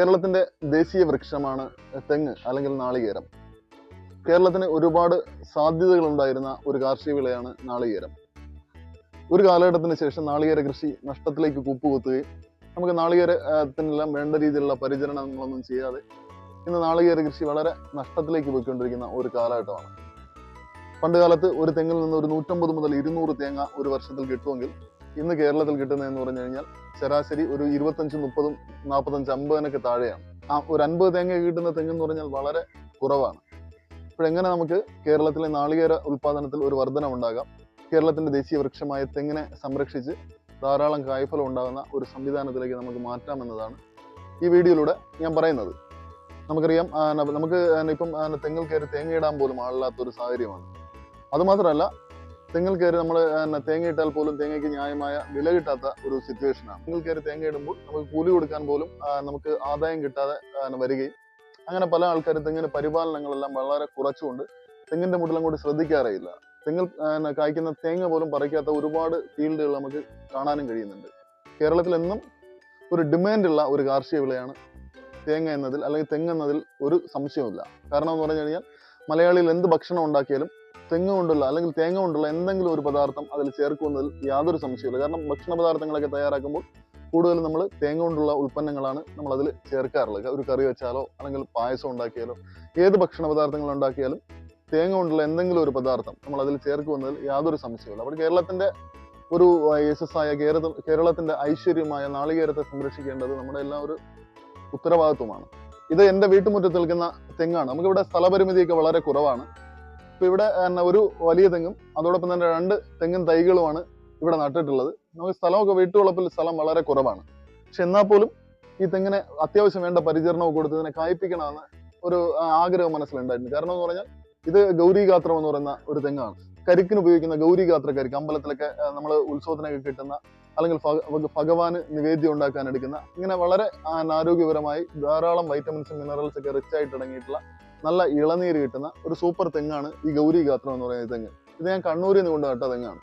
കേരളത്തിന്റെ ദേശീയ വൃക്ഷമാണ് തെങ്ങ് അല്ലെങ്കിൽ നാളികേരം. കേരളത്തിന് ഒരുപാട് സാധ്യതകൾ ഉണ്ടായിരുന്ന ഒരു കാർഷിക വിളയാണ് നാളികേരം. ഒരു കാലഘട്ടത്തിന് ശേഷം നാളികേര കൃഷി നഷ്ടത്തിലേക്ക് കുപ്പുകുത്തുകയും നമുക്ക് നാളികേരത്തിനെല്ലാം വേണ്ട രീതിയിലുള്ള പരിചരണങ്ങളൊന്നും ചെയ്യാതെ ഇന്ന് നാളികേര കൃഷി വളരെ നഷ്ടത്തിലേക്ക് പോയിക്കൊണ്ടിരിക്കുന്ന ഒരു കാലഘട്ടമാണ്. പണ്ട് കാലത്ത് ഒരു തെങ്ങിൽ നിന്ന് ഒരു നൂറ്റമ്പത് മുതൽ ഇരുന്നൂറ് തേങ്ങ ഒരു വർഷത്തിൽ കിട്ടുമെങ്കിൽ ഇന്ന് കേരളത്തിൽ കിട്ടുന്നതെന്ന് പറഞ്ഞു കഴിഞ്ഞാൽ ശരാശരി ഒരു ഇരുപത്തഞ്ച് മുപ്പതും നാൽപ്പത്തഞ്ച് അമ്പതിനൊക്കെ താഴെയാണ്. ആ ഒരു അൻപത് തേങ്ങ കിട്ടുന്ന തെങ്ങെന്ന് പറഞ്ഞാൽ വളരെ കുറവാണ്. അപ്പോഴെങ്ങനെ നമുക്ക് കേരളത്തിലെ നാളികേര ഉൽപാദനത്തിൽ ഒരു വർധനമുണ്ടാകാം കേരളത്തിന്റെ ദേശീയ വൃക്ഷമായ തെങ്ങിനെ സംരക്ഷിച്ച് ധാരാളം കായ്ഫലം ഉണ്ടാകുന്ന ഒരു സംവിധാനത്തിലേക്ക് നമുക്ക് മാറ്റാമെന്നതാണ് ഈ വീഡിയോയിലൂടെ ഞാൻ പറയുന്നത്. നമുക്കറിയാം നമുക്ക് ഇപ്പം തെങ്ങിൽ കയറി തേങ്ങയിടാൻ പോലും ആളില്ലാത്ത ഒരു സാഹചര്യമാണ് അതുമാത്രമല്ല തെങ്ങിൽ കയറി നമ്മൾ തേങ്ങ ഇട്ടാൽ പോലും തേങ്ങയ്ക്ക് ന്യായമായ വില കിട്ടാത്ത ഒരു സിറ്റുവേഷനാണ് തെങ്ങിൽ കയറി തേങ്ങ ഇടുമ്പോൾ നമുക്ക് കൂലി കൊടുക്കാൻ പോലും നമുക്ക് ആദായം കിട്ടാതെ വരികയും. അങ്ങനെ പല ആൾക്കാരും തെങ്ങിന് പരിപാലനങ്ങളെല്ലാം വളരെ കുറച്ചുകൊണ്ട് തെങ്ങിന്റെ മുട്ടിലും കൂടി ശ്രദ്ധിക്കാറേയില്ല. തെങ്ങിൽ കായ്ക്കുന്ന തേങ്ങ പോലും പറിക്കാത്ത ഒരുപാട് ഫീൽഡുകൾ നമുക്ക് കാണാനും കഴിയുന്നുണ്ട്. കേരളത്തിൽ എന്നും ഒരു ഡിമാൻഡുള്ള ഒരു കാർഷിക വിളയാണ് തേങ്ങ എന്നതിൽ അല്ലെങ്കിൽ തെങ്ങ് എന്നതിൽ ഒരു സംശയമില്ല കാരണം എന്ന് പറഞ്ഞു കഴിഞ്ഞാൽ മലയാളിയിൽ എന്ത് ഭക്ഷണം ഉണ്ടാക്കിയാലും തെങ്ങ് കൊണ്ടുള്ള അല്ലെങ്കിൽ തേങ്ങ കൊണ്ടുള്ള എന്തെങ്കിലും ഒരു പദാർത്ഥം അതിൽ ചേർക്കുന്നതിൽ യാതൊരു സംശയമില്ല കാരണം ഭക്ഷണ പദാർത്ഥങ്ങളൊക്കെ തയ്യാറാക്കുമ്പോൾ കൂടുതലും നമ്മൾ തേങ്ങ കൊണ്ടുള്ള ഉൽപ്പന്നങ്ങളാണ് നമ്മൾ അതിൽ ചേർക്കാറുള്ളത്. ഒരു കറി വെച്ചാലോ അല്ലെങ്കിൽ പായസം ഉണ്ടാക്കിയാലോ ഏത് ഭക്ഷണ പദാർത്ഥങ്ങൾ ഉണ്ടാക്കിയാലും തേങ്ങ കൊണ്ടുള്ള എന്തെങ്കിലും ഒരു പദാർത്ഥം നമ്മൾ അതിൽ ചേർക്കുന്നതിൽ യാതൊരു സംശയമില്ല അപ്പോൾ കേരളത്തിന്റെ ഒരു യശസ്സായ കേരള കേരളത്തിന്റെ ഐശ്വര്യമായ നാളികേരത്തെ സംരക്ഷിക്കേണ്ടത് നമ്മുടെ എല്ലാം ഒരു ഉത്തരവാദിത്വമാണ്. ഇത് എന്റെ വീട്ടുമുറ്റത്ത് നിൽക്കുന്ന തെങ്ങാണ്. നമുക്കിവിടെ സ്ഥലപരിമിതിയൊക്കെ വളരെ കുറവാണ്. ഇപ്പൊ ഇവിടെ ഒരു വലിയ തെങ്ങും അതോടൊപ്പം തന്നെ രണ്ട് തെങ്ങും തൈകളുമാണ് ഇവിടെ നട്ടിട്ടുള്ളത്. നമുക്ക് സ്ഥലമൊക്കെ വീട്ടുവളപ്പിൽ സ്ഥലം വളരെ കുറവാണ്. പക്ഷെ എന്നാൽ പോലും ഈ തെങ്ങിനെ അത്യാവശ്യം വേണ്ട പരിചരണവും കൊടുത്ത് ഇതിനെ കായ്പ്പിക്കണമെന്ന് ഒരു ആഗ്രഹം മനസ്സിലുണ്ടായിരുന്നു കാരണം എന്ന് പറഞ്ഞാൽ ഇത് ഗൗരീഗാത്രം എന്ന് പറയുന്ന ഒരു തെങ്ങാണ്. കരിക്കിന് ഉപയോഗിക്കുന്ന ഗൗരീഗാത്ര കരിക്ക് അമ്പലത്തിലൊക്കെ നമ്മൾ ഉത്സവത്തിനൊക്കെ കിട്ടുന്ന അല്ലെങ്കിൽ ഭഗ- ഭഗ- ഭഗവാന് നിവേദ്യം ഉണ്ടാക്കാൻ എടുക്കുന്ന ഇങ്ങനെ വളരെ ആരോഗ്യപരമായി ധാരാളം വൈറ്റമിൻസും മിനറൽസ് ഒക്കെ റിച്ച് ആയിട്ട് അടങ്ങിയിട്ടുള്ള നല്ല ഇളനീര് കിട്ടുന്ന ഒരു സൂപ്പർ തെങ്ങാണ് ഈ ഗൗരി ഗാത്രം എന്ന് പറയുന്ന തെങ്ങ്. ഇത് ഞാൻ കണ്ണൂരിൽ നിന്ന് കൊണ്ട് നട്ട തെങ്ങാണ്.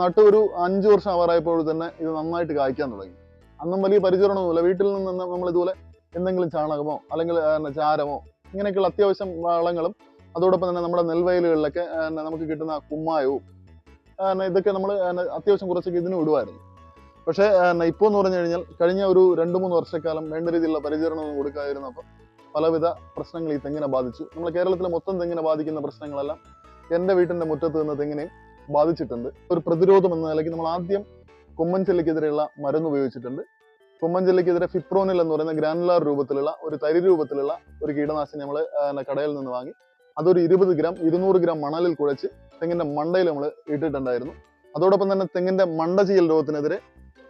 നട്ട് ഒരു അഞ്ചു വർഷം ആവാറായപ്പോൾ തന്നെ ഇത് നന്നായിട്ട് കായ്ക്കാൻ തുടങ്ങി. അന്നും വലിയ പരിചരണമൊന്നുമില്ല. വീട്ടിൽ നിന്ന് നമ്മൾ ഇതുപോലെ എന്തെങ്കിലും ചാണകമോ അല്ലെങ്കിൽ ചാരമോ ഇങ്ങനെയൊക്കെയുള്ള അത്യാവശ്യം വളങ്ങളും അതോടൊപ്പം തന്നെ നമ്മുടെ നെൽവയലുകളിലൊക്കെ നമുക്ക് കിട്ടുന്ന കുമ്മായവും ഇതൊക്കെ നമ്മൾ അത്യാവശ്യം കുറച്ചൊക്കെ ഇതിനും ഇടുമായിരുന്നു പക്ഷേ ഇപ്പോൾ എന്ന് പറഞ്ഞു കഴിഞ്ഞാൽ കഴിഞ്ഞ ഒരു രണ്ട് മൂന്ന് വർഷക്കാലം വേണ്ട രീതിയിലുള്ള പരിചരണമൊന്നും കൊടുക്കാതിരുന്നപ്പോൾ പലവിധ പ്രശ്നങ്ങൾ ഈ തെങ്ങിനെ ബാധിച്ചു. നമ്മൾ കേരളത്തിലെ മൊത്തം തെങ്ങിനെ ബാധിക്കുന്ന പ്രശ്നങ്ങളെല്ലാം എന്റെ വീട്ടിന്റെ മുറ്റത്ത് നിന്ന് തെങ്ങിനെ ബാധിച്ചിട്ടുണ്ട്. ഒരു പ്രതിരോധം എന്ന നിലയ്ക്ക് നമ്മൾ ആദ്യം കുമ്മൻചെല്ലിക്കെതിരെയുള്ള മരുന്ന് ഉപയോഗിച്ചിട്ടുണ്ട്. കുമ്മൻചെല്ലിക്കെതിരെ ഫിപ്രോനിൽ എന്ന് പറയുന്ന ഗ്രാനുലാർ രൂപത്തിലുള്ള ഒരു തരി രൂപത്തിലുള്ള ഒരു കീടനാശിനി നമ്മൾ കടയിൽ നിന്ന് വാങ്ങി. അതൊരു ഇരുപത് ഗ്രാം ഇരുന്നൂറ് ഗ്രാം മണലിൽ കുഴച്ച് തെങ്ങിന്റെ മണ്ടയിൽ നമ്മൾ ഇട്ടിട്ടുണ്ടായിരുന്നു. അതോടൊപ്പം തന്നെ തെങ്ങിന്റെ മണ്ട ചെയ്യൽ രോഗത്തിനെതിരെ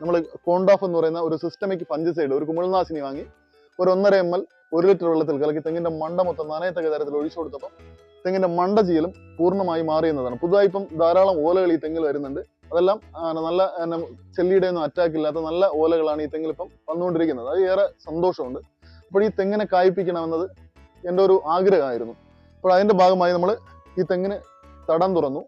നമ്മൾ കോണ്ടാഫ് എന്ന് പറയുന്ന ഒരു സിസ്റ്റമിക് പഞ്ചസൈഡ് ഒരു കുമിൾനാശിനി വാങ്ങി. ഒരു ഒന്നര എം എൽ ഒരു ലിറ്റർ വെള്ളത്തിൽ കലക്കി തെങ്ങിന്റെ മണ്ട മൊത്തം നനയത്തക്ക തരത്തിൽ ഒഴിച്ചു കൊടുത്തപ്പോൾ തെങ്ങിന്റെ മണ്ട ചെയ്യലും പൂർണമായി മാറിയുന്നതാണ്. പുതുതായി ഇപ്പം ധാരാളം ഓലകൾ ഈ തെങ്ങിൽ വരുന്നുണ്ട്. അതെല്ലാം നല്ല ചെല്ലിയുടെ ഒന്നും അറ്റാക്ക് ഇല്ലാത്ത നല്ല ഓലകളാണ് ഈ തെങ്ങിൽ ഇപ്പം വന്നുകൊണ്ടിരിക്കുന്നത്. അത് ഏറെ സന്തോഷമുണ്ട്. അപ്പോൾ ഈ തെങ്ങിനെ കായ്പിക്കണമെന്നത് എന്റെ ഒരു ആഗ്രഹമായിരുന്നു. അപ്പോൾ അതിന്റെ ഭാഗമായി നമ്മൾ ഈ തെങ്ങിന് തടം തുറന്നു.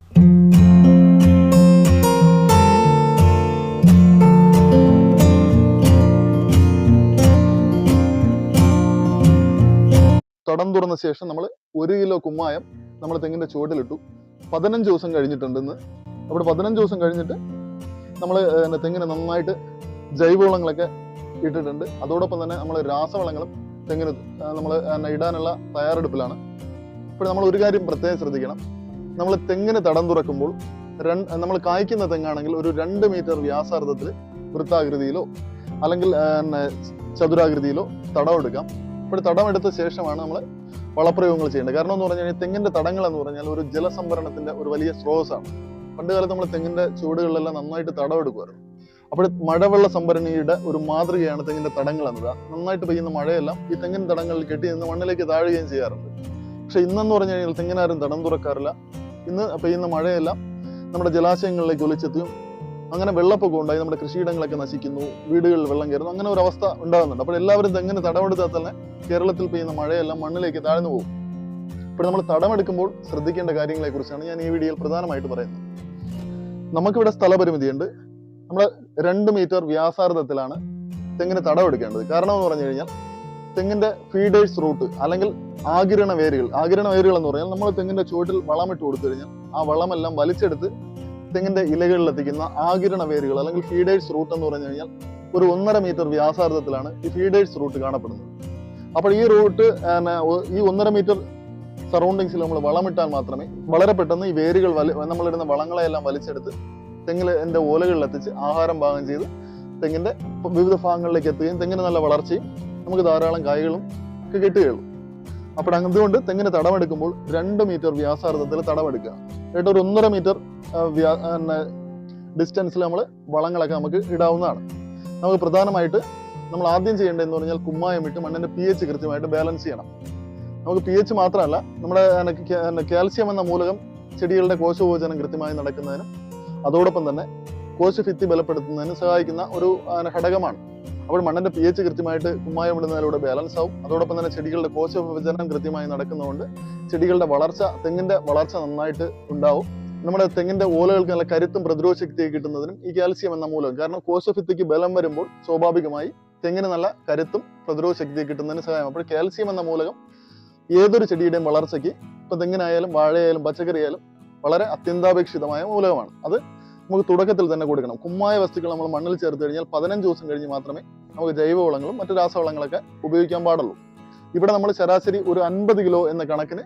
ശേഷം നമ്മൾ ഒരു കിലോ കുമ്മായം നമ്മൾ തെങ്ങിന്റെ ചുവട്ടിലിട്ടു. പതിനഞ്ച് ദിവസം കഴിഞ്ഞിട്ടുണ്ടെന്ന്. അവിടെ പതിനഞ്ച് ദിവസം കഴിഞ്ഞിട്ട് നമ്മൾ തെങ്ങിന് നന്നായിട്ട് ജൈവവളങ്ങളൊക്കെ ഇട്ടിട്ടുണ്ട്. അതോടൊപ്പം തന്നെ നമ്മൾ രാസവളങ്ങളും തെങ്ങിന് നമ്മൾ ഇടാനുള്ള തയ്യാറെടുപ്പിലാണ്. ഇപ്പോൾ നമ്മൾ ഒരു കാര്യം പ്രത്യേകം ശ്രദ്ധിക്കണം. നമ്മൾ തെങ്ങിന് തടം തുറക്കുമ്പോൾ നമ്മൾ കായ്ക്കുന്ന തെങ്ങാണെങ്കിൽ ഒരു രണ്ട് മീറ്റർ വ്യാസാർത്ഥത്തിൽ വൃത്താകൃതിയിലോ അല്ലെങ്കിൽ ചതുരാകൃതിയിലോ തടം എടുക്കാം. ഇപ്പോൾ തടം എടുത്ത ശേഷമാണ് നമ്മൾ വളപ്രയോഗങ്ങൾ ചെയ്യേണ്ടത് കാരണം എന്ന് പറഞ്ഞാൽ തെങ്ങിന്റെ തടങ്ങൾ എന്ന് പറഞ്ഞാൽ ഒരു ജലസംഭരണത്തിന്റെ ഒരു വലിയ സ്രോതസ്സാണ്. പണ്ട് കാലത്ത് നമ്മൾ തെങ്ങിന്റെ ചുവടുകളിലെല്ലാം നന്നായിട്ട് തടമെടുക്കുമായിരുന്നു അപ്പോൾ മഴവെള്ള സംഭരണിയുടെ ഒരു മാതൃകയാണ് തെങ്ങിന്റെ തടങ്ങൾ എന്നത്. നന്നായിട്ട് പെയ്യുന്ന മഴയെല്ലാം ഈ തെങ്ങിൻ തടങ്ങളിൽ കെട്ടി നിന്ന് മണ്ണിലേക്ക് താഴുകയും ചെയ്യാറുണ്ട്. പക്ഷെ ഇന്നെന്ന് പറഞ്ഞു കഴിഞ്ഞാൽ തെങ്ങിനാരും തടം തുറക്കാറില്ല. ഇന്ന് പെയ്യുന്ന മഴയെല്ലാം നമ്മുടെ ജലാശയങ്ങളിലേക്ക് ഒലിച്ചെത്തിയും അങ്ങനെ വെള്ളപ്പൊക്കം ഉണ്ടായി നമ്മുടെ കൃഷിയിടങ്ങളൊക്കെ നശിക്കുന്നു വീടുകളിൽ വെള്ളം കയറുന്നു അങ്ങനെ ഒരു അവസ്ഥ ഉണ്ടാകുന്നുണ്ട്. അപ്പോൾ എല്ലാവരും ഇതെങ്ങനെ തടമെടുത്താൽ തന്നെ കേരളത്തിൽ പെയ്യുന്ന മഴയെല്ലാം മണ്ണിലേക്ക് താഴ്ന്നു പോകും. ഇപ്പോൾ നമ്മൾ തടമെടുക്കുമ്പോൾ ശ്രദ്ധിക്കേണ്ട കാര്യങ്ങളെക്കുറിച്ചാണ് ഞാൻ ഈ വീഡിയോയിൽ പ്രധാനമായിട്ട് പറയുന്നത്. നമുക്കിവിടെ സ്ഥലപരിമിതിയുണ്ട്. നമ്മൾ രണ്ട് മീറ്റർ വ്യാസാർദ്ധത്തിലാണ് തെങ്ങിന് തടമെടുക്കേണ്ടത്. കാരണം എന്ന് പറഞ്ഞു കഴിഞ്ഞാൽ തെങ്ങിന്റെ ഫീഡേഴ്സ് റൂട്ട് അല്ലെങ്കിൽ ആകിരണ വേരുകൾ ആകിരണ വേരുകൾ എന്ന് പറഞ്ഞാൽ നമ്മൾ തെങ്ങിന്റെ ചുവട്ടിൽ വളമിട്ട് കൊടുത്തു കഴിഞ്ഞാൽ ആ വളമെല്ലാം വലിച്ചെടുത്ത് തെങ്ങിന്റെ ഇലകളിൽ എത്തിക്കുന്ന ആകിരണ വേരുകൾ അല്ലെങ്കിൽ ഫീഡേഴ്സ് റൂട്ട് എന്ന് പറഞ്ഞു കഴിഞ്ഞാൽ ഒരു ഒന്നര മീറ്റർ വ്യാസാർത്ഥത്തിലാണ് ഈ ഫീഡേഴ്സ് റൂട്ട് കാണപ്പെടുന്നത്. അപ്പോൾ ഈ റൂട്ട് ഈ ഒന്നര മീറ്റർ സറൗണ്ടിങ്സിൽ നമ്മൾ വളമിട്ടാൽ മാത്രമേ വളരെ പെട്ടെന്ന് ഈ വേരുകൾ വലി നമ്മളിടുന്ന വളങ്ങളെല്ലാം വലിച്ചെടുത്ത് തെങ്ങിന്റെ ഓലകളിൽ എത്തിച്ച് ആഹാരം പാകം ചെയ്ത് തെങ്ങിന്റെ വിവിധ ഭാഗങ്ങളിലേക്ക് എത്തുകയും തെങ്ങിന് നല്ല വളർച്ചയും നമുക്ക് ധാരാളം കായ്കളും ഒക്കെ കിട്ടുകയുള്ളൂ. അപ്പോൾ അതുകൊണ്ട് തെങ്ങിന് തടമെടുക്കുമ്പോൾ രണ്ട് മീറ്റർ വ്യാസാർത്ഥത്തിൽ തടമെടുക്കുക. ഒരു ഒന്നര മീറ്റർ ഡിസ്റ്റൻസിൽ നമ്മൾ വളങ്ങളൊക്കെ നമുക്ക് ഇടാവുന്നതാണ്. നമുക്ക് പ്രധാനമായിട്ട് നമ്മൾ ആദ്യം ചെയ്യേണ്ടതെന്ന് പറഞ്ഞാൽ കുമ്മായം ഇട്ട് മണ്ണിന്റെ പി എച്ച് കൃത്യമായിട്ട് ബാലൻസ് ചെയ്യണം. നമുക്ക് പി എച്ച് മാത്രമല്ല നമ്മുടെ കാൽസ്യം എന്ന മൂലകം ചെടികളുടെ കോശഭോചനം കൃത്യമായി നടക്കുന്നതിനും അതോടൊപ്പം തന്നെ കോശഭിത്തി ബലപ്പെടുത്തുന്നതിന് സഹായിക്കുന്ന ഒരു ഘടകമാണ്. അപ്പോൾ മണ്ണിന്റെ പി എച്ച് കൃത്യമായിട്ട് കുമ്മായം ഇടുന്നതിലൂടെ ബാലൻസ് ആവും. അതോടൊപ്പം തന്നെ ചെടികളുടെ കോശ വിഭജനം കൃത്യമായി നടക്കുന്നതുകൊണ്ട് ചെടികളുടെ വളർച്ച തെങ്ങിന്റെ വളർച്ച നന്നായിട്ട് ഉണ്ടാവും. നമ്മുടെ തെങ്ങിന്റെ ഓലകൾക്ക് നല്ല കരുത്തും പ്രതിരോധ ശക്തിയൊക്കെ കിട്ടുന്നതിനും ഈ കാൽസ്യം എന്ന മൂലകം. കാരണം കോശഭിത്തിക്ക് ബലം വരുമ്പോൾ സ്വാഭാവികമായി തെങ്ങിന് നല്ല കരുത്തും പ്രതിരോധ കിട്ടുന്നതിന് സഹായം. അപ്പോൾ കാൽസ്യം എന്ന മൂലകം ഏതൊരു ചെടിയുടെയും വളർച്ചയ്ക്ക് ഇപ്പൊ തെങ്ങിനായാലും വാഴയായാലും പച്ചക്കറി ആയാലും വളരെ അത്യന്താപേക്ഷിതമായ മൂലകമാണ്. അത് നമുക്ക് തുടക്കത്തിൽ തന്നെ കൊടുക്കണം. കുമ്മായ വസ്തുക്കൾ നമ്മൾ മണ്ണിൽ ചേർത്ത് കഴിഞ്ഞാൽ പതിനഞ്ച് ദിവസം കഴിഞ്ഞ് മാത്രമേ നമുക്ക് ജൈവവളങ്ങളും മറ്റു രാസവളങ്ങളൊക്കെ ഉപയോഗിക്കാൻ പാടുള്ളൂ. ഇവിടെ നമ്മൾ ശരാശരി ഒരു അൻപത് കിലോ എന്ന കണക്കിന്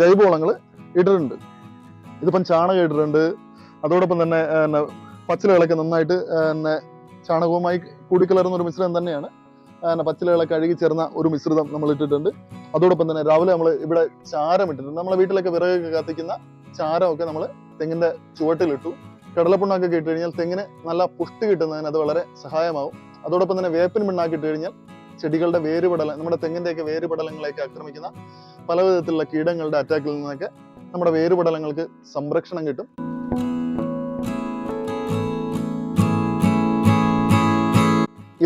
ജൈവവളങ്ങൾ ഇട്ടിട്ടുണ്ട്. ഇതിപ്പം ചാണകം ഇട്ടിട്ടുണ്ട്. അതോടൊപ്പം തന്നെ പച്ചിലകളൊക്കെ നന്നായിട്ട് പിന്നെ ചാണകവുമായി കൂടിക്കലർന്ന ഒരു മിശ്രിതം തന്നെയാണ്. പിന്നെ പച്ചിലകളൊക്കെ കഴുകി ചേർന്ന ഒരു മിശ്രിതം നമ്മൾ ഇട്ടിട്ടുണ്ട്. അതോടൊപ്പം തന്നെ രാവിലെ നമ്മൾ ഇവിടെ ചാരം ഇട്ടിട്ടുണ്ട്. നമ്മളെ വീട്ടിലൊക്കെ വിറകൊക്കെ കത്തിക്കുന്ന ചാരമൊക്കെ നമ്മൾ തെങ്ങിന്റെ ചുവട്ടിലിട്ടു. കടലപ്പുണ്ണാക്കി ഇട്ട് കഴിഞ്ഞാൽ തെങ്ങിന് നല്ല പുഷ്ടി കിട്ടുന്നതിന് അത് വളരെ സഹായമാവും. അതോടൊപ്പം തന്നെ വേപ്പിൻ പിണ്ണാക്കി ഇട്ട് കഴിഞ്ഞാൽ ചെടികളുടെ വേരുപടലം നമ്മുടെ തെങ്ങിന്റെയൊക്കെ വേരുപടലങ്ങളെയൊക്കെ ആക്രമിക്കുന്ന പല വിധത്തിലുള്ള കീടങ്ങളുടെ അറ്റാക്കിൽ നിന്നൊക്കെ നമ്മുടെ വേരുപടലങ്ങൾക്ക് സംരക്ഷണം കിട്ടും.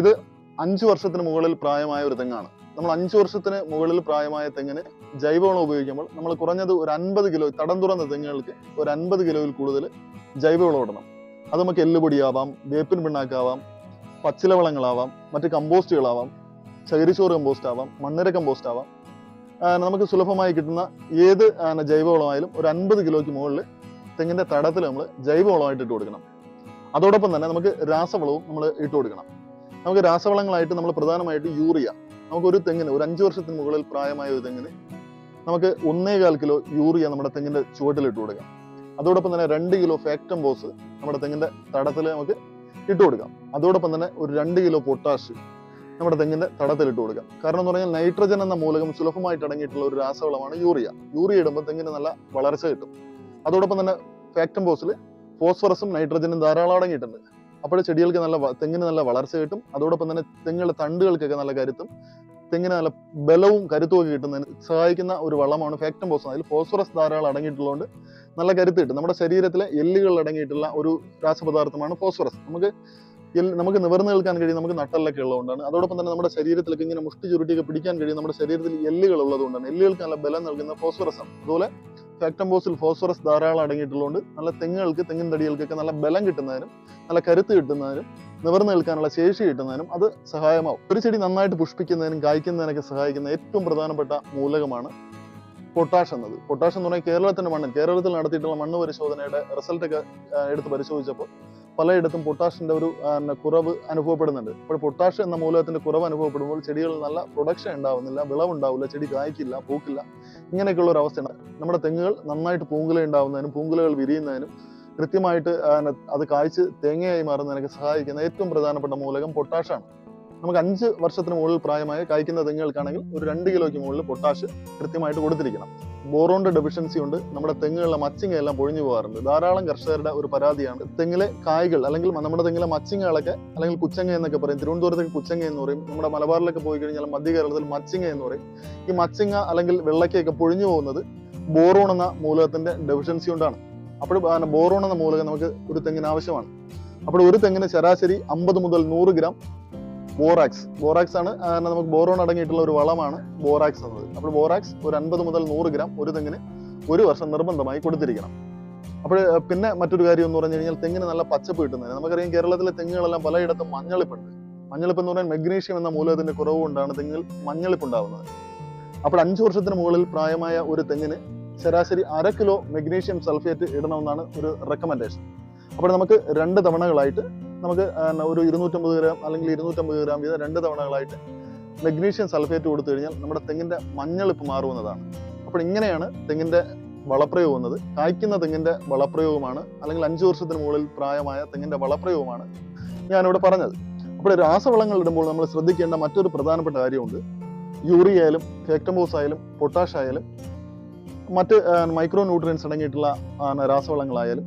ഇത് അഞ്ചു വർഷത്തിന് മുകളിൽ പ്രായമായ ഒരു തെങ്ങാണ്. നമ്മൾ അഞ്ചു വർഷത്തിന് മുകളിൽ പ്രായമായ തെങ്ങിന് ജൈവവളം ഉപയോഗിക്കുമ്പോൾ നമ്മൾ കുറഞ്ഞത് ഒരു അൻപത് കിലോ തടം തുറന്ന തെങ്ങുകൾക്ക് ഒരു അൻപത് കിലോയിൽ കൂടുതൽ ജൈവവളം ഇടണം. അത് നമുക്ക് എല്ലുപൊടിയാവാം വേപ്പിൻ പിണ്ണാക്കാവാം പച്ചിലവളങ്ങളാവാം മറ്റ് കമ്പോസ്റ്റുകളാവാം ചകിരിച്ചോറ് കമ്പോസ്റ്റ് ആവാം മണ്ണിര കമ്പോസ്റ്റ് ആവാം നമുക്ക് സുലഭമായി കിട്ടുന്ന ഏത് ജൈവവളമായാലും ഒരു അൻപത് കിലോയ്ക്ക് മുകളിൽ തെങ്ങിന്റെ തടത്തിൽ നമ്മൾ ജൈവവളമായിട്ട് ഇട്ട് കൊടുക്കണം. അതോടൊപ്പം തന്നെ നമുക്ക് രാസവളവും നമ്മൾ ഇട്ട് കൊടുക്കണം. നമുക്ക് രാസവളങ്ങളായിട്ട് നമ്മൾ പ്രധാനമായിട്ട് യൂറിയ നമുക്ക് ഒരു തെങ്ങിന് ഒരു അഞ്ച് വർഷത്തിന് മുകളിൽ പ്രായമായ ഒരു തെങ്ങിന് നമുക്ക് ഒന്നേകാൽ കിലോ യൂറിയ നമ്മുടെ തെങ്ങിന്റെ ചുവട്ടിൽ ഇട്ട് കൊടുക്കാം. അതോടൊപ്പം തന്നെ രണ്ട് കിലോ ഫാക്ടംബോസ് നമ്മുടെ തെങ്ങിന്റെ തടത്തിൽ നമുക്ക് ഇട്ട് കൊടുക്കാം. അതോടൊപ്പം തന്നെ ഒരു രണ്ട് കിലോ പൊട്ടാഷ് നമ്മുടെ തെങ്ങിന്റെ തടത്തിലിട്ട് കൊടുക്കാം കാരണം എന്ന് പറഞ്ഞാൽ നൈട്രജൻ എന്ന മൂലകം സുലഭമായിട്ട് അടങ്ങിയിട്ടുള്ള ഒരു രാസവളമാണ് യൂറിയ യൂറിയ ഇടുമ്പോൾ തെങ്ങിന് നല്ല വളർച്ച കിട്ടും. അതോടൊപ്പം തന്നെ ഫാക്ടം ഫാക്ടംബോസിൽ ഫോസ്ഫറസും നൈട്രജനും ധാരാളം അടങ്ങിയിട്ടുണ്ട്. അപ്പോൾ ചെടികൾക്ക് നല്ല തെങ്ങിന് നല്ല വളർച്ച കിട്ടും. അതോടൊപ്പം തന്നെ തെങ്ങുകളുടെ തണ്ടുകൾക്കൊക്കെ നല്ല കരുത്തും തെങ്ങിന് നല്ല ബലവും കരുത്തും ഒക്കെ കിട്ടുന്നതിന് സഹായിക്കുന്ന ഒരു വളമാണ് ഫാക്ടം ഫാക്ടംബോസ് അതിൽ ഫോസ്ഫറസ് ധാരാളം അടങ്ങിയിട്ടുള്ളതുകൊണ്ട് നല്ല കരുത്ത് കിട്ടും. നമ്മുടെ ശരീരത്തിലെ എല്ലുകളിൽ അടങ്ങിയിട്ടുള്ള ഒരു രാസപദാർത്ഥമാണ് ഫോസ്ഫറസ് നമുക്ക് നമുക്ക് നിവർന്നു നിൽക്കാൻ കഴിയും നമുക്ക് നട്ടലൊക്കെ ഉള്ളതുകൊണ്ടാണ്. അതോടൊപ്പം തന്നെ നമ്മുടെ ശരീരത്തിലേക്ക് ഇങ്ങനെ മുഷ്ടി ചുരുട്ടിയൊക്കെ പിടിക്കാൻ കഴിയും. നമ്മുടെ ശരീരത്തിൽ എല്ലുകൾ ഉള്ളതുകൊണ്ടാണ്. എല്ലുകൾക്ക് നല്ല ബലം നൽകുന്ന ഫോസ്ഫറസ് ആണ്. അതുപോലെ ഫാക്ടംബോസിൽ ഫോസ്ഫറസ് ധാരാളം അടങ്ങിയിട്ടുള്ളതുകൊണ്ട് നല്ല തെങ്ങുകൾക്ക് തെങ്ങിൻ തടികൾക്കൊക്കെ നല്ല ബലം കിട്ടുന്നതിനും നല്ല കരുത്ത് കിട്ടുന്നതിനും നിവർന്നു നിൽക്കാനുള്ള ശേഷി കിട്ടുന്നതിനും അത് സഹായമാവും. ഒരു ചെടി നന്നായിട്ട് പുഷ്പിക്കുന്നതിനും കായ്ക്കുന്നതിനൊക്കെ സഹായിക്കുന്ന ഏറ്റവും പ്രധാനപ്പെട്ട മൂലകമാണ് പൊട്ടാഷ് എന്നത്. പൊട്ടാഷ് എന്ന് പറഞ്ഞാൽ കേരളത്തിന്റെ മണ്ണിൽ കേരളത്തിൽ നടത്തിയിട്ടുള്ള മണ്ണ് പരിശോധനയുടെ റിസൾട്ടൊക്കെ എടുത്ത് പരിശോധിച്ചപ്പോൾ പലയിടത്തും പൊട്ടാഷിന്റെ ഒരു കുറവ് അനുഭവപ്പെടുന്നുണ്ട്. അപ്പോൾ പൊട്ടാഷ് എന്ന മൂലകത്തിന്റെ കുറവ് അനുഭവപ്പെടുമ്പോൾ ചെടികളിൽ നല്ല പ്രൊഡക്ഷൻ ഉണ്ടാവുന്നില്ല വിളവുണ്ടാവില്ല ചെടി കായ്ക്കില്ല പൂക്കില്ല. ഇങ്ങനെയൊക്കെയുള്ള ഒരു അവസ്ഥയാണ്. നമ്മുടെ തെങ്ങുകൾ നന്നായിട്ട് പൂങ്കുല ഉണ്ടാവുന്നതിനും പൂങ്കുലകൾ വിരിയുന്നതിനും കൃത്യമായിട്ട് അത് കായ്ച്ച് തേങ്ങയായി മാറുന്നതിനൊക്കെ സഹായിക്കുന്ന ഏറ്റവും പ്രധാനപ്പെട്ട മൂലകം പൊട്ടാഷാണ്. നമുക്ക് അഞ്ച് വർഷത്തിന് മുകളിൽ പ്രായമായ കായ്ക്കുന്ന തെങ്ങുകൾക്കാണെങ്കിൽ ഒരു രണ്ട് കിലോയ്ക്ക് മുകളിൽ പൊട്ടാഷ് കൃത്യമായിട്ട് കൊടുത്തിരിക്കണം. ബോറോണിന്റെ ഡെഫിഷ്യൻസി ഉണ്ട്. നമ്മുടെ തെങ്ങുകളിലെ മച്ചിങ്ങ എല്ലാം പൊഴിഞ്ഞു പോകാറുണ്ട്. ധാരാളം കർഷകരുടെ ഒരു പരാതിയാണ്. തെങ്ങിലെ കായ്കൾ അല്ലെങ്കിൽ നമ്മുടെ തെങ്ങിലെ മച്ചിങ്ങകളൊക്കെ അല്ലെങ്കിൽ കുച്ചങ്ങ എന്നൊക്കെ പറയും തിരുവനന്തപുരത്തേക്ക് കുച്ചങ്ങ എന്ന് പറയും നമ്മുടെ മലബാറിലൊക്കെ പോയി കഴിഞ്ഞാൽ മധ്യ കേരളത്തിൽ മച്ചിങ്ങ എന്ന് പറയും. ഈ മച്ചിങ്ങ അല്ലെങ്കിൽ വെള്ളക്കയൊക്കെ പൊഴിഞ്ഞു പോകുന്നത് ബോറോൺ എന്ന മൂലകത്തിന്റെ ഡെഫിഷ്യൻസി കൊണ്ടാണ്. അപ്പോൾ ബോറോൺ എന്ന മൂലകം നമുക്ക് ഒരു തെങ്ങിന് ആവശ്യമാണ്. അപ്പോൾ ഒരു തെങ്ങിന് ശരാശരി അമ്പത് മുതൽ നൂറ് ഗ്രാം ബോറാക്സ്. ബോറാക്സ് ആണ് നമുക്ക് ബോറോൺ അടങ്ങിയിട്ടുള്ള ഒരു വളമാണ് ബോറാക്സ് എന്നത്. അപ്പോൾ ബോറാക്സ് ഒരു അൻപത് മുതൽ നൂറ് ഗ്രാം ഒരു തെങ്ങിന് ഒരു വർഷം നിർബന്ധമായി കൊടുത്തിരിക്കണം. അപ്പോൾ പിന്നെ മറ്റൊരു കാര്യം എന്ന് പറഞ്ഞു കഴിഞ്ഞാൽ തെങ്ങിന് നല്ല പച്ചപ്പ് കിട്ടുന്നതിന്. നമുക്കറിയാം കേരളത്തിലെ തെങ്ങുകളെല്ലാം പലയിടത്തും മഞ്ഞളിപ്പുണ്ട്. മഞ്ഞളിപ്പ് എന്ന് പറഞ്ഞാൽ മെഗ്നീഷ്യം എന്ന മൂലകത്തിന്റെ കുറവ് കൊണ്ടാണ് തെങ്ങിൽ മഞ്ഞളിപ്പ് ഉണ്ടാകുന്നത് അപ്പോൾ അഞ്ച് വർഷത്തിന് മുകളിൽ പ്രായമായ ഒരു തെങ്ങിന് ശരാശരി അര കിലോ മെഗ്നീഷ്യം സൾഫേറ്റ് ഇടണമെന്നാണ് ഒരു റെക്കമെൻഡേഷൻ അപ്പോൾ നമുക്ക് രണ്ട് തവണകളായിട്ട് നമുക്ക് ഒരു ഇരുന്നൂറ്റമ്പത് ഗ്രാം അല്ലെങ്കിൽ ഇരുന്നൂറ്റമ്പത് ഗ്രാം വീതം രണ്ട് തവണകളായിട്ട് മെഗ്നീഷ്യം സൾഫേറ്റ് കൊടുത്തു കഴിഞ്ഞാൽ നമ്മുടെ തെങ്ങിന്റെ മഞ്ഞളിപ്പ് മാറുന്നതാണ് അപ്പോൾ ഇങ്ങനെയാണ് തെങ്ങിന്റെ വളപ്രയോഗം എന്നത് കായ്ക്കുന്ന തെങ്ങിന്റെ വളപ്രയോഗമാണ്. അല്ലെങ്കിൽ അഞ്ച് വർഷത്തിന് മുകളിൽ പ്രായമായ തെങ്ങിന്റെ വളപ്രയോഗമാണ് ഞാനിവിടെ പറഞ്ഞത്. അപ്പോൾ രാസവളങ്ങൾ ഇടുമ്പോൾ നമ്മൾ ശ്രദ്ധിക്കേണ്ട മറ്റൊരു പ്രധാനപ്പെട്ട കാര്യമുണ്ട്. യൂറിയ ആയാലും ഫാക്ടംബോസ് ആയാലും പൊട്ടാഷ് ആയാലും മറ്റ് മൈക്രോ ന്യൂട്രിയൻസ് അടങ്ങിയിട്ടുള്ള രാസവളങ്ങളായാലും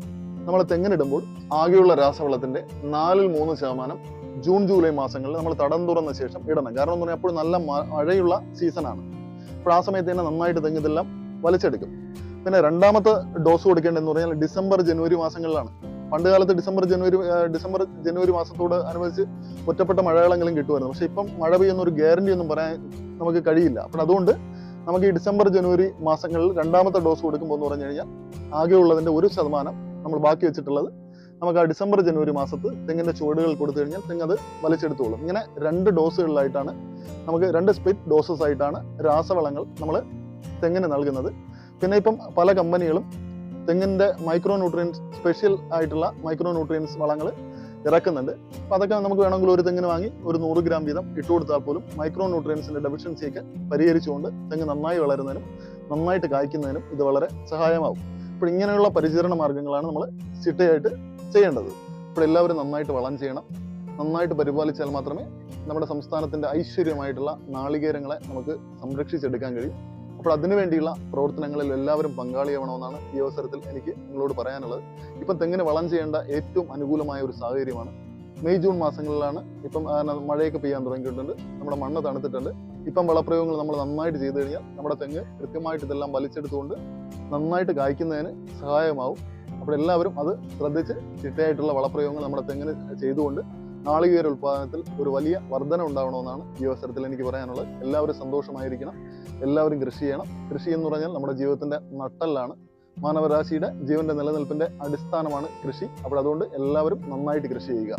നമ്മൾ തെങ്ങിനിടുമ്പോൾ ആകെയുള്ള രാസവളത്തിന്റെ നാലിൽ മൂന്ന് ശതമാനം ജൂൺ ജൂലൈ മാസങ്ങളിൽ നമ്മൾ തടം തുറന്ന ശേഷം ഇടണം. കാരണം എന്ന് പറഞ്ഞാൽ അപ്പോൾ നല്ല മഴയുള്ള സീസണാണ് അപ്പോൾ ആ സമയത്ത് തന്നെ നന്നായിട്ട് തെങ്ങ് ഇതെല്ലാം വലിച്ചെടുക്കും. പിന്നെ രണ്ടാമത്തെ ഡോസ് കൊടുക്കേണ്ടതെന്ന് പറഞ്ഞാൽ ഡിസംബർ ജനുവരി മാസങ്ങളിലാണ്. പണ്ട് കാലത്ത് ഡിസംബർ ജനുവരി ഡിസംബർ ജനുവരി മാസത്തോട് അനുബന്ധിച്ച് ഒറ്റപ്പെട്ട മഴകളെങ്കിലും കിട്ടുമായിരുന്നു. പക്ഷേ ഇപ്പം മഴ പെയ്യുന്ന ഒരു ഗ്യാരണ്ടി ഒന്നും പറയാൻ നമുക്ക് കഴിയില്ല. അപ്പോൾ അതുകൊണ്ട് നമുക്ക് ഈ ഡിസംബർ ജനുവരി മാസങ്ങളിൽ രണ്ടാമത്തെ ഡോസ് കൊടുക്കുമ്പോൾ എന്ന് പറഞ്ഞു കഴിഞ്ഞാൽ ആകെയുള്ളതിന്റെ ഒരു ശതമാനം നമ്മൾ ബാക്കി വെച്ചിട്ടുള്ളത്. നമുക്ക് ആ ഡിസംബർ ജനുവരി മാസത്ത് തെങ്ങിന്റെ ചുവടുകൾ കൊടുത്തു കഴിഞ്ഞാൽ തെങ്ങ് അത് വലിച്ചെടുത്തോളും. ഇങ്ങനെ രണ്ട് ഡോസുകളിലായിട്ടാണ് നമുക്ക് രണ്ട് സ്പ്ലിറ്റ് ഡോസസ് ആയിട്ടാണ് രാസവളങ്ങൾ നമ്മൾ തെങ്ങിന് നൽകുന്നത്. പിന്നെ ഇപ്പം പല കമ്പനികളും തെങ്ങിന്റെ മൈക്രോ ന്യൂട്രിയൻസ് സ്പെഷ്യൽ ആയിട്ടുള്ള മൈക്രോ ന്യൂട്രിയൻസ് വളങ്ങൾ ഇറക്കുന്നുണ്ട്. അപ്പം അതൊക്കെ നമുക്ക് വേണമെങ്കിൽ ഒരു തെങ്ങിന് വാങ്ങി ഒരു നൂറ് ഗ്രാം വീതം ഇട്ട് കൊടുത്താൽ പോലും മൈക്രോ ന്യൂട്രിയൻസിന്റെ ഡെഫിഷ്യൻസിയൊക്കെ പരിഹരിച്ചുകൊണ്ട് തെങ്ങ് നന്നായി വളരുന്നതിനും നന്നായിട്ട് കായ്ക്കുന്നതിനും ഇത് വളരെ സഹായമാവും. അപ്പോൾ ഇങ്ങനെയുള്ള പരിചരണ മാർഗങ്ങളാണ് നമ്മൾ ചിട്ടയായിട്ട് ചെയ്യേണ്ടത്. അപ്പോൾ എല്ലാവരും നന്നായിട്ട് വളം ചെയ്യണം. നന്നായിട്ട് പരിപാലിച്ചാൽ മാത്രമേ നമ്മുടെ സംസ്ഥാനത്തിന്റെ ഐശ്വര്യമായിട്ടുള്ള നാളികേരങ്ങളെ നമുക്ക് സംരക്ഷിച്ചെടുക്കാൻ കഴിയും. അപ്പോൾ അതിനു വേണ്ടിയുള്ള പ്രവർത്തനങ്ങളിൽ എല്ലാവരും പങ്കാളിയാവണമെന്നാണ് ഈ അവസരത്തിൽ എനിക്ക് നിങ്ങളോട് പറയാനുള്ളത്. ഇപ്പം തെങ്ങിന് വളം ചെയ്യേണ്ട ഏറ്റവും അനുകൂലമായ ഒരു സാഹചര്യമാണ്. മെയ് ജൂൺ മാസങ്ങളിലാണ് ഇപ്പം മഴയൊക്കെ പെയ്യാൻ തുടങ്ങിയിട്ടുണ്ട്. നമ്മുടെ മണ്ണ് തണുത്തിട്ടുണ്ട്. ഇപ്പം വളപ്രയോഗങ്ങൾ നമ്മൾ നന്നായിട്ട് ചെയ്തു കഴിഞ്ഞാൽ നമ്മുടെ തെങ്ങ് കൃത്യമായിട്ട് ഇതെല്ലാം വലിച്ചെടുത്തുകൊണ്ട് നന്നായിട്ട് കായ്ക്കുന്നതിന് സഹായമാവും അപ്പോൾ എല്ലാവരും അത് ശ്രദ്ധിച്ച് ചിട്ടയായിട്ടുള്ള വളപ്രയോഗങ്ങൾ നമ്മുടെ തെങ്ങിന് ചെയ്തുകൊണ്ട് നാളികേര ഉൽപ്പാദനത്തിൽ ഒരു വലിയ വർധന ഉണ്ടാവണമെന്നാണ് ഈ അവസരത്തിൽ എനിക്ക് പറയാനുള്ളത്. എല്ലാവരും സന്തോഷമായിരിക്കണം. എല്ലാവരും കൃഷി ചെയ്യണം. കൃഷി എന്ന് പറഞ്ഞാൽ നമ്മുടെ ജീവിതത്തിന്റെ നട്ടല്ലാണ്. മാനവരാശിയുടെ ജീവന്റെ നിലനിൽപ്പിന്റെ അടിസ്ഥാനമാണ് കൃഷി. അപ്പോൾ അതുകൊണ്ട് എല്ലാവരും നന്നായിട്ട് കൃഷി ചെയ്യുക.